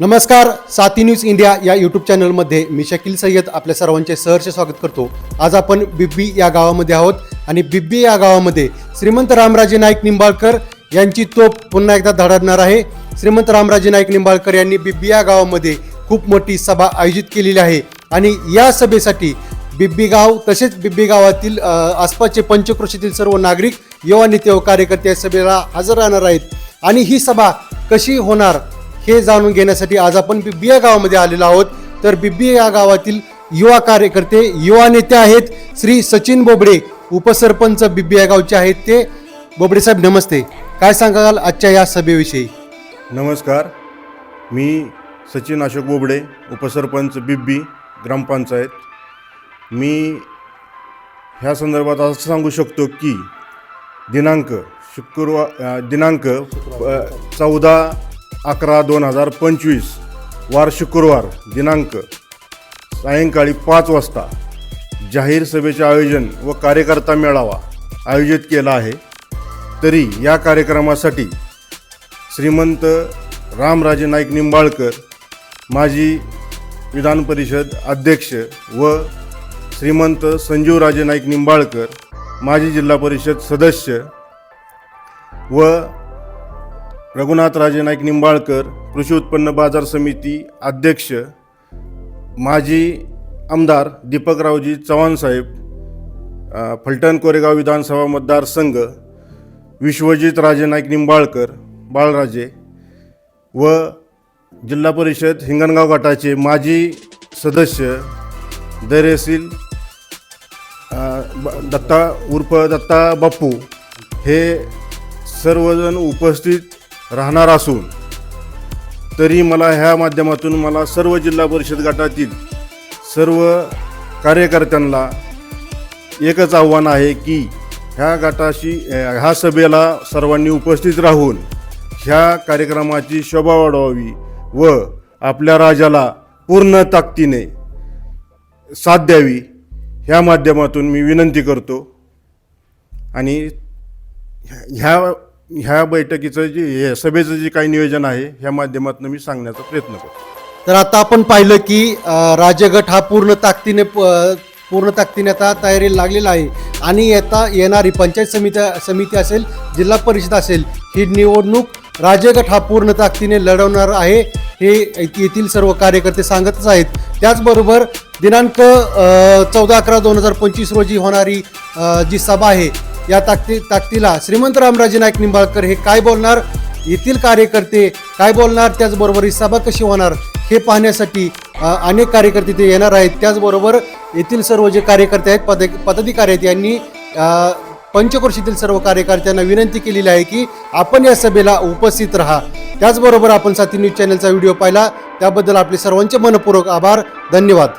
नमस्कार साती news India या यूट्यूब चॅनलमध्ये मी शकील सय्यद आपल्या सर्वांचे सहर्ष स्वागत करतो. आज आपण बिब्बी या गावामध्ये आहोत आणि बिब्बी या गावामध्ये श्रीमंत रामराजे नाईक निंबाळकर यांची तोप पुन्हा एकदा धडाडणार आहे. श्रीमंत रामराजे नाईक निंबाळकर यांनी बिब्बी या गावामध्ये खूप मोठी सभा आयोजित केलेली आहे. आणि या सभेसाठी बिब्बी गाव तसेच बिब्बी गावातील आसपासचे पंचक्रोशीतील सर्व नागरिक युवा नेते व कार्यकर्ते या सभेला हजर राहणार आहेत. आणि ही सभा कशी होणार? हे जाणून घेण्यासाठी आज आपण बिब्बी या गावामध्ये आलेलो आहोत. तर बिब्बी या गावातील युवा कार्यकर्ते युवा नेते आहेत श्री सचिन बोबडे उपसरपंच बिब्बी या गावचे आहेत ते. बोबडे साहेब नमस्ते. काय सांगाल आजच्या या सभेविषयी? नमस्कार. मी सचिन अशोक बोबडे उपसरपंच बिब्बी ग्रामपंचायत. मी ह्या संदर्भात असं सांगू शकतो की दिनांक शुक्रवार दिनांक चौदा अकरा दोन हजार पंचवीस वार शुक्रवार दिनांक सायंकाळी पाच वाजता जाहीर सभेचे आयोजन व कार्यकर्ता मेळावा आयोजित केला आहे. तरी या कार्यक्रमासाठी श्रीमंत रामराजे नाईक निंबाळकर माजी विधान परिषद अध्यक्ष व श्रीमंत संजीवराजे नाईक निंबाळकर माजी जिल्हा परिषद सदस्य व रघुनाथराजे नाईक निंबाळकर कृषी उत्पन्न बाजार समिती अध्यक्ष माजी आमदार दीपकरावजी चव्हाणसाहेब फलटण कोरेगाव विधानसभा मतदारसंघ विश्वजित राजे नाईक निंबाळकर बाळराजे व जिल्हा परिषद हिंगणगाव गटाचे माजी सदस्य दरेसील ब- दत्ता उर्फ दत्ता बाप्पू हे सर्वजण उपस्थित राहणार असून तरी मला ह्या माध्यमातून मला सर्व जिल्हा परिषद गटातील सर्व कार्यकर्त्यांना एकच आव्हान आहे की ह्या गटाशी ह्या सभेला सर्वांनी उपस्थित राहून ह्या कार्यक्रमाची शोभा वाढवावी व आपल्या राजाला पूर्ण ताकदीने साथ द्यावी ह्या माध्यमातून मी विनंती करतो. आणि ह्या ह्या बैठकीचं जे हे सभेचं जे काही नियोजन आहे ह्या माध्यमातून मी सांगण्याचा प्रयत्न करतो. तर आता आपण पाहिलं की अ, हा पूर्ण ताकदीने प- पूर्ण ताकदीने आता तयारीला लागलेला आहे. आणि येता येणारी पंचायत समिती समिती असेल जिल्हा परिषद असेल ही निवडणूक राज्यगट हा पूर्ण ताकदीने लढवणार आहे हे येथील सर्व कार्यकर्ते सांगतच आहेत. त्याचबरोबर दिनांक चौदा अकरा दोन हजार पंचवीस रोजी होणारी अ, जी सभा आहे या ताकदी ताकदीला श्रीमंत रामराजे नाईक निंबाळकर हे काय बोलणार? येथील कार्यकर्ते काय बोलणार? त्याचबरोबर ही सभा कशी होणार? हे पाहण्यासाठी अनेक कार्यकर्ते ते येणार आहेत. त्याचबरोबर येथील सर्व जे कार्यकर्ते आहेत पद पदाधिकारी आहेत यांनी पंचक्रोशीतील सर्व कार्यकर्त्यांना विनंती केलेली आहे की आपण या सभेला उपस्थित राहा. त्याचबरोबर आपण साथी न्यूज चॅनलचा व्हिडिओ पाहिला. त्याबद्दल आपले सर्वांचे मनपूर्वक आभार. धन्यवाद.